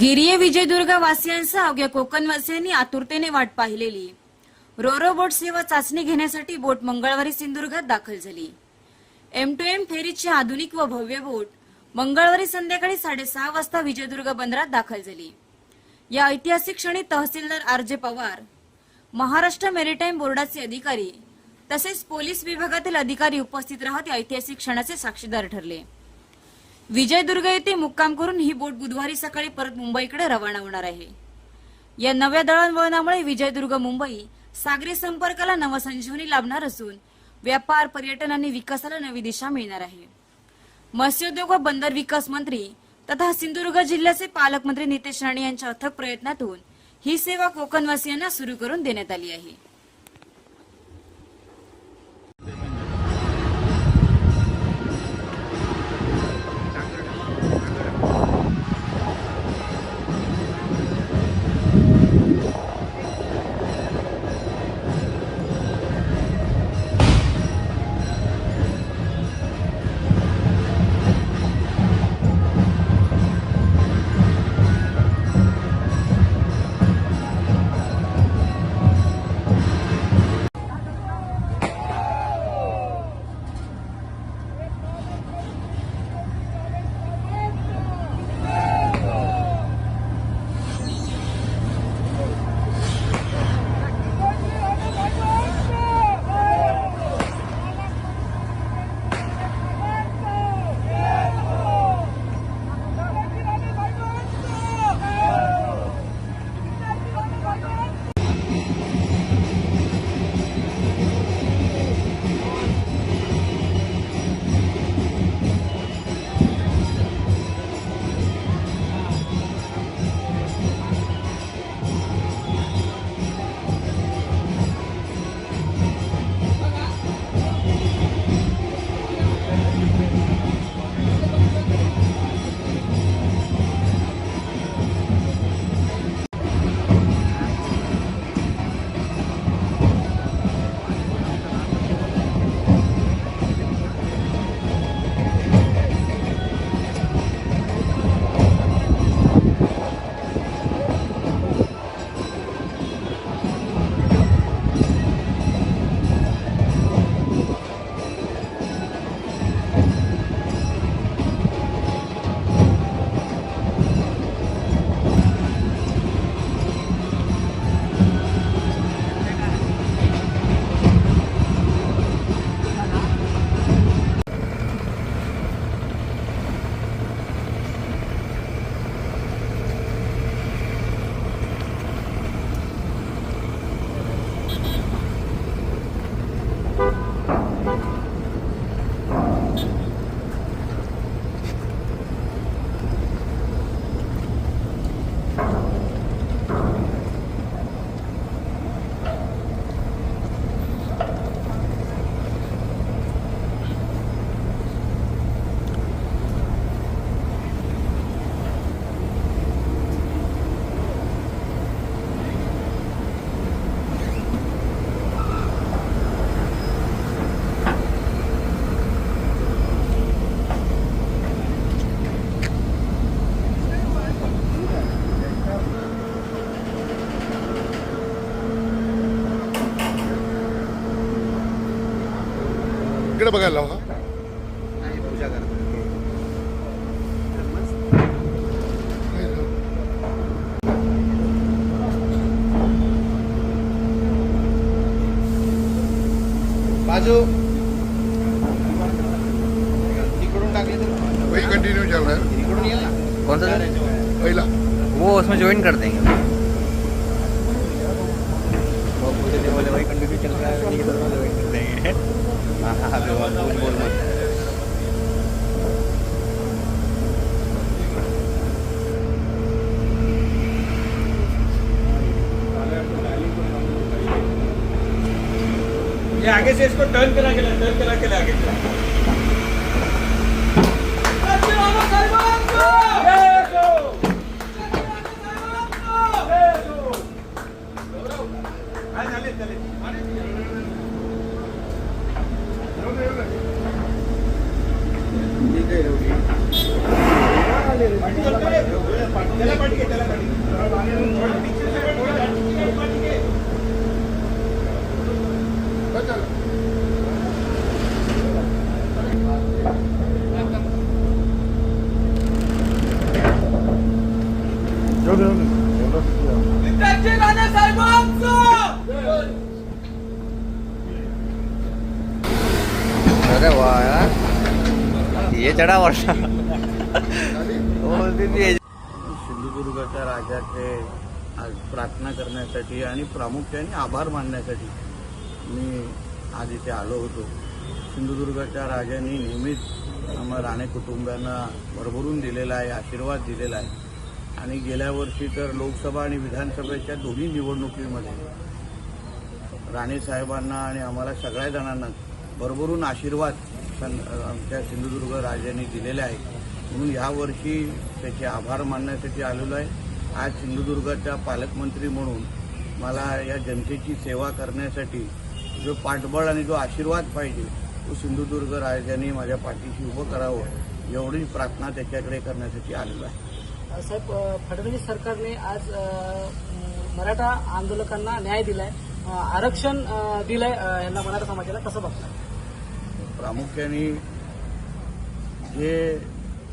गिरिये विजयदुर्ग वासियांसह अवघ्या कोकणवासियांनी आतुरतेने वाट पाहिलेली. रोरो बोट सेवा चाचणी घेण्यासाठी बोट मंगळवारी सिंधुदुर्गात दाखल झाली. एम टू एम फेरीची आधुनिक व भव्य बोट मंगळवारी संध्याकाळी साडेसहा वाजता विजयदुर्ग बंदरात दाखल झाली. या ऐतिहासिक क्षणी तहसीलदार R J Pawar Maharashtra maritime बोर्डाचे अधिकारी तसेच पोलीस विभागातील अधिकारी उपस्थित राहत या ऐतिहासिक क्षणाचे साक्षीदार ठरले. विजयदुर्ग येथे मुक्काम करून ही बोट बुधवारी सकाळी परत मुंबईकडे रवाना होणार आहे. या नव्या दळणवळणामुळे विजयदुर्ग मुंबई सागरी संपर्काला नवसंजीवनी लाभणार असून व्यापार पर्यटन आणि विकासाला नवी दिशा मिळणार आहे. मत्स्योद्योग व बंदर विकास मंत्री तथा सिंधुदुर्ग जिल्ह्याचे पालकमंत्री नितेश राणे यांच्या अथक प्रयत्नातून ही सेवा कोकणवासियांना सुरू करून देण्यात आली आहे. इकडे बघायला लावा बाजू। इकडून टाकली तर वही कंटिन्यू चल रहा है। इकडून येईल ना? कौन सा? पहिला वो उसमें ज्वाइन कर देंगे। वही कंटिन्यू चल रहा है आगे से इसको टर्न करा के ला टर्न करा के ला आगे। यार वर्षा बोलती सिंधुदुर्गाच्या राजाचे आज प्रार्थना करण्यासाठी आणि प्रामुख्याने आभार मानण्यासाठी मी आज इथे आलो होतो. सिंधुदुर्गाच्या राजांनी नेहमीच आम्हा राणे कुटुंबियांना भरभरून दिलेला आहे आशीर्वाद दिलेला आहे. आणि गेल्या वर्षी तर लोकसभा आणि विधानसभेच्या दोन्ही निवडणुकीमध्ये राणे साहेबांना आणि आम्हाला सगळ्या जणांना भरभरून आशीर्वाद आरक्षण आमच्या सिंधुदुर्ग राजाने दिलेले आहे. म्हणून यावर्षी त्याचे आभार मानण्यासाठी आलेलो आहे. आज सिंधुदुर्गाचा पालकमंत्री म्हणून मला या जनतेची सेवा करण्यासाठी जो पाठबळ आणि जो आशीर्वाद पाहिजे तो सिंधुदुर्ग राजाने माझ्या पाठीशी उभं करावं एवढी प्रार्थना त्याच्याकडे करण्यासाठी आलेलो आहे. साहेब फडणवीस सरकारने आज मराठा आंदोलकांना न्याय दिलाय. आरक्षण दिलंय यांना मराठा समाजाला. कसं बघतात प्रामुख्याने जे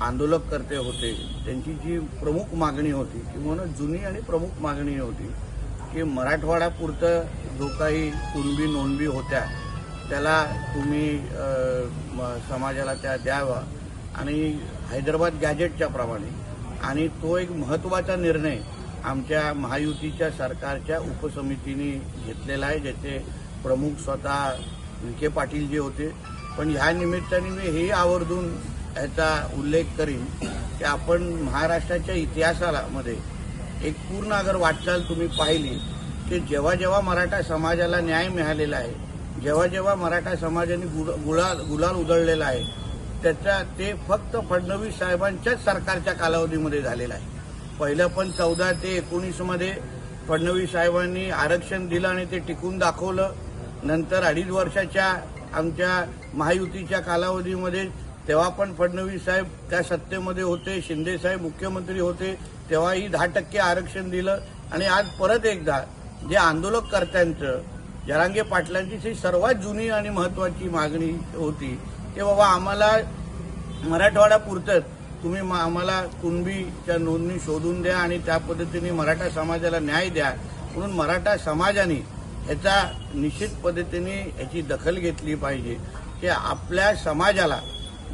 आंदोलक करते होते त्यांची जी प्रमुख मागणी होती किंवा जुनी आणि प्रमुख मागणी होती की मराठवाड्यापुरतं जो काही कुणबी नोंदबी होत्या त्याला तुम्ही म- समाजाला त्या द्यावा. आणि हैदराबाद गॅजेटच्या प्रमाणे. आणि तो एक महत्त्वाचा निर्णय आमच्या महायुतीच्या सरकारच्या उपसमितीने घेतलेला आहे ज्याचे प्रमुख स्वतः विखे पाटील जे होते पण ह्या निमित्ताने मी हे आवर्जून याचा उल्लेख करीन की आपण महाराष्ट्राच्या इतिहासामध्ये एक पूर्ण अगर वाटचाल तुम्ही पाहिली की जेव्हा जेव्हा मराठा समाजाला न्याय मिळालेला आहे जेव्हा जेव्हा मराठा समाजाने गुल- गुलाल गुलाल उधळलेला आहे त्याचा ते फक्त फडणवीस साहेबांच्याच सरकारच्या कालावधीमध्ये झालेला आहे. पहिलं पण चौदा ते एकोणीसमध्ये फडणवीस साहेबांनी आरक्षण दिलं आणि ते टिकून दाखवलं. नंतर अडीच वर्षाच्या आमच्या महायुतीच्या कालावधीमध्ये तेव्हा पण फडणवीस साहेब त्या सत्तेमध्ये होते शिंदे साहेब मुख्यमंत्री होते तेव्हाही दहा टक्के आरक्षण दिलं. आणि आज परत एकदा जे आंदोलककर्त्यांचं जरांगे पाटलांची जी सर्वात जुनी आणि महत्वाची मागणी होती की बाबा आम्हाला मराठवाडा पुरतंच. तुम्ही म- आम्हाला कुणबीच्या नोंदणी शोधून द्या आणि त्या पद्धतीने मराठा समाजाला न्याय द्या. म्हणून मराठा समाजाने याचा निश्चित पद्धतीने याची दखल घेतली पाहिजे की आपल्या समाजाला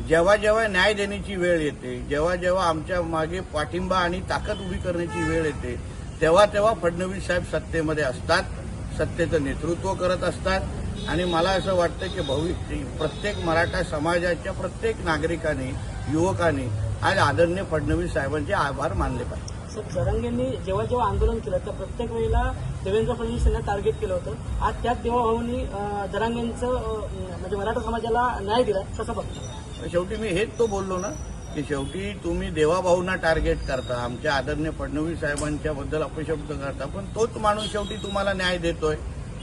जेव्हा जेव्हा न्याय देण्याची वेळ येते जेव्हा जेव्हा आमच्या मागे पाठिंबा आणि ताकद उभी करण्याची वेळ येते तेव्हा तेव्हा फडणवीस साहेब सत्तेमध्ये असतात सत्तेचं नेतृत्व करत असतात. आणि मला असं वाटतं की भविष्य प्रत्येक मराठा समाजाच्या प्रत्येक नागरिकाने युवकांनी आज आदरणीय फडणवीस साहेबांचे आभार मानले पाहिजे. सर जरांगेंनी जेव्हा जेव्हा आंदोलन केलं त्या प्रत्येक वेळेला देवेंद्र फडणवीस यांना टार्गेट केलं होतं. आज त्याच देवाभाऊनी अ, जरांगेंचं म्हणजे मराठा समाजाला न्याय दिला तसं बघतो शेवटी मी हेच तो बोललो ना की शेवटी तुम्ही देवाभाऊंना टार्गेट करता आमच्या आदरणीय फडणवीस साहेबांच्या बद्दल अपशब्द करता पण तोच माणूस शेवटी तुम्हाला न्याय देतोय.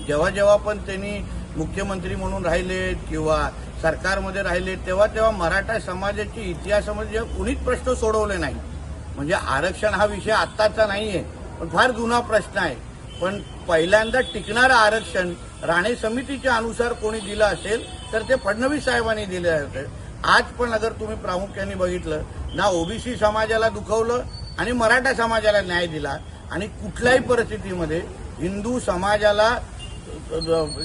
जेव्हा जेव्हा पण त्यांनी मुख्यमंत्री म्हणून राहिलेत किंवा सरकारमध्ये राहिले तेव्हा तेव्हा मराठा समाजाची इतिहासामध्ये कुणीच प्रश्न सोडवले नाही म्हणजे आरक्षण हा विषय आत्ताचा नाहीये पण फार जुना प्रश्न आहे. पण पहिल्यांदा टिकणारं आरक्षण राणे समितीच्या अनुसार कोणी दिलं असेल तर ते फडणवीस साहेबांनी दिले होते. आज पण अगर तुम्ही प्रामुख्याने बघितलं ना ओबीसी समाजाला दुखवलं आणि मराठा समाजाला न्याय दिला आणि कुठल्याही परिस्थितीमध्ये हिंदू समाजाला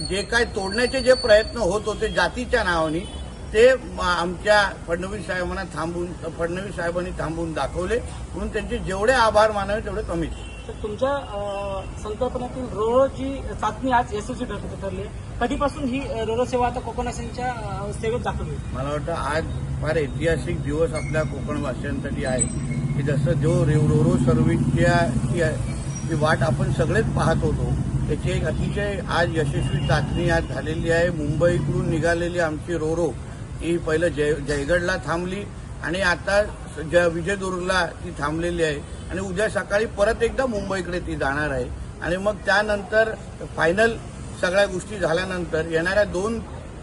जे काय तोडण्याचे जे प्रयत्न होत होते जातीच्या नावाने ते आमच्या फडणवीस साहेबांना थांबून फडणवीस साहेबांनी थांबून दाखवले. म्हणून त्यांचे जेवढे आभार मानावे तेवढे कमीच. तुमच्या संकल्पनेतील रोरो जी चाचणी आज यशस्वी ठर- ठरली आहे कधीपासून ही रोरो सेवा आता कोकणवासियांच्या सेवेत दाखल होईल मला वाटतं आज फार ऐतिहासिक दिवस आपल्या कोकणवासियांसाठी आहे. की जसं जो रे- रोरो सर्व्हिसच्या ही वाट आपण सगळेच पाहत होतो. त्याची एक अतिशय आज यशस्वी चाचणी आज झालेली आहे. मुंबईकडून निघालेली आमची रोरो ही पहिलं जय जयगडला थांबली आणि आता ज विजयदुर्गला ती थांबलेली आहे. आणि उद्या सकाळी परत एकदा मुंबईकडे ती जाणार आहे. आणि मग त्यानंतर फायनल सगळ्या गोष्टी झाल्यानंतर येणाऱ्या दोन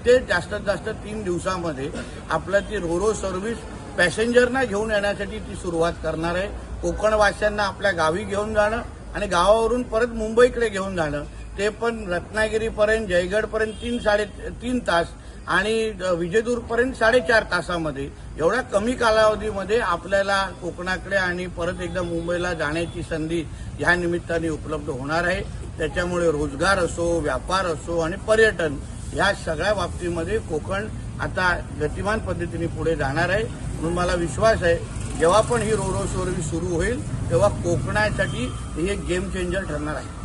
ते जास्तीत जास्त तीन दिवसामध्ये आपलं ती रोरो सर्व्हिस पॅसेंजरना घेऊन येण्यासाठी ती सुरुवात करणार आहे. कोकणवासियांना आपल्या गावी घेऊन जाणं आणि गावावरून परत मुंबईकडे घेऊन जाणं. ते पण रत्नागिरीपर्यंत जयगडपर्यंत तीन साडे तीन तास आणि विजेदूरपर्यंत साडेचार तासामध्ये एवढ्या कमी कालावधीमध्ये आपल्याला कोकणाकडे आणि परत एकदा मुंबईला जाण्याची संधी ह्या निमित्ताने उपलब्ध होणार आहे. त्याच्यामुळे रोजगार असो व्यापार असो आणि पर्यटन ह्या सगळ्या बाबतीमध्ये कोकण आता गतिमान पद्धतीने पुढे जाणार आहे. म्हणून मला विश्वास आहे जेव्हा पण ही रोरो सर्व्हिस सुरू होईल तेव्हा कोकणासाठी ही एक गेम चेंजर ठरणार आहे.